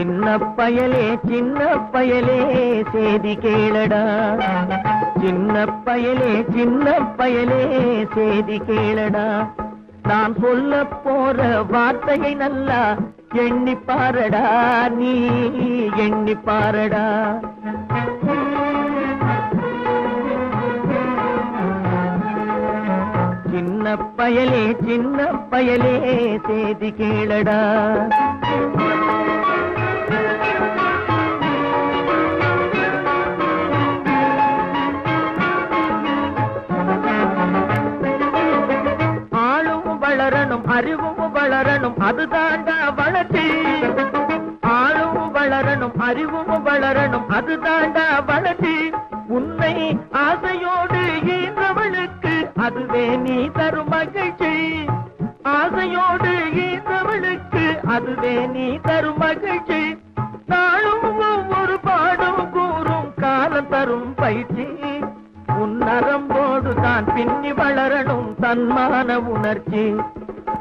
சின்ன பயலே சின்ன பயலே சேதி கேளடா. சின்ன பயலே சின்ன பயலே சேதி கேளடா. நான் சொல்ல போற வார்த்தையை நல்லா எண்ணி பாரடா நீ எண்ணி பாரடா. சின்ன பயலே சின்ன பயலே சேதி கேளடா. அறிவும் வளரணும் அதுதாண்டா வளர்ச்சி. ஆளும் வளரணும் அறிவும் வளரணும் அதுதாண்டா வளர்ச்சி. உன்னை ஆசையோடு ஈன்றவளுக்கு அதுவே நீ தரும் மகிழ்ச்சி. ஆசையோடு ஈன்றவளுக்கு அதுவே நீ தரும் மகிழ்ச்சி. நாளும் ஒவ்வொரு பாடும் கூறும் காலம் தரும் பயிற்சி. உன் நரம்போடு தான் பின்னி வளரணும் தன்மான உணர்ச்சி.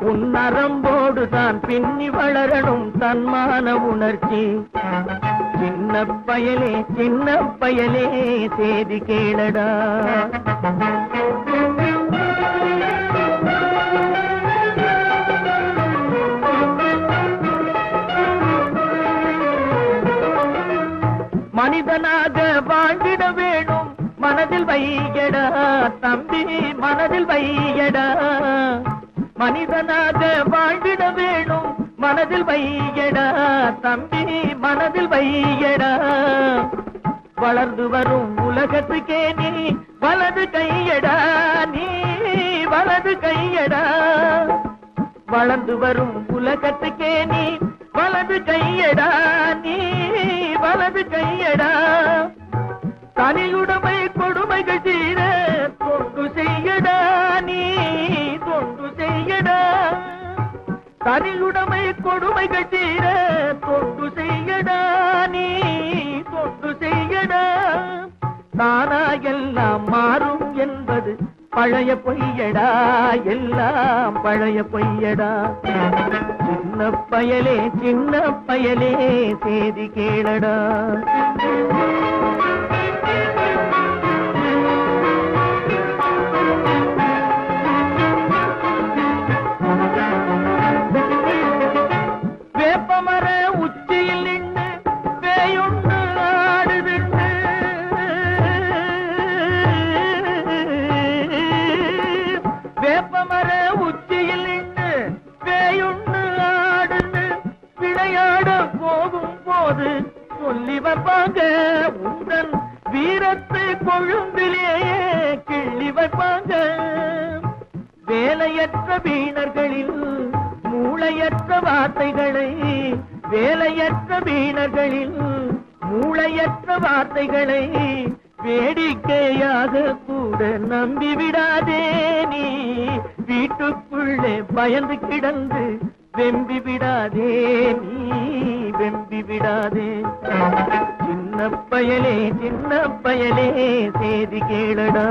உன் நரம்போடு தான் பின்னி வளரணும் தன்மான உணர்ச்சி. சின்ன பயலே சின்ன பயலே செய்தி கேளடா. மனிதனாக வாழ்ந்திட வேணும் மனதில் வையடா. தம்பி மனதில் வையடா. மனிதனாக வாழ்ந்திட வேணும். மனதில் வையடா தம்பி மனதில் வையடா. வளர்ந்து வரும் உலகத்துக்கே நீ வலது கையடா நீ வலது கையடா. வளர்ந்து வரும் உலகத்துக்கே நீ வலது கையடா நீ வலது கையடா. தனியுடைமை கொடுமைகள் தீர தொண்டு செய்யடா நீ தொண்டு செய்யடா. நானா எல்லாம் மாறும் என்பது பழைய பொய்யடா எல்லாம் பழைய பொய்யடா. சின்ன பயலே சின்ன பயலே செய்தி கேளடா. போது சொல்லி வைப்பாங்க. உங்கள் வீரத்தை கொழும்பிலேயே கிள்ளி வைப்பாங்க. வேலையற்ற வீணர்களில் மூளையற்ற வார்த்தைகளை வேலையற்ற வீணர்களில் மூளையற்ற வார்த்தைகளை வேடிக்கையாக கூட நம்பி விடாதே நீ. வீட்டுக்குள்ளே பயந்து கிடந்து வெம்பி விடாதே நீ வெம்பி விடாதே. சின்ன பயலே சின்ன பயலே செய்தி கேளடா.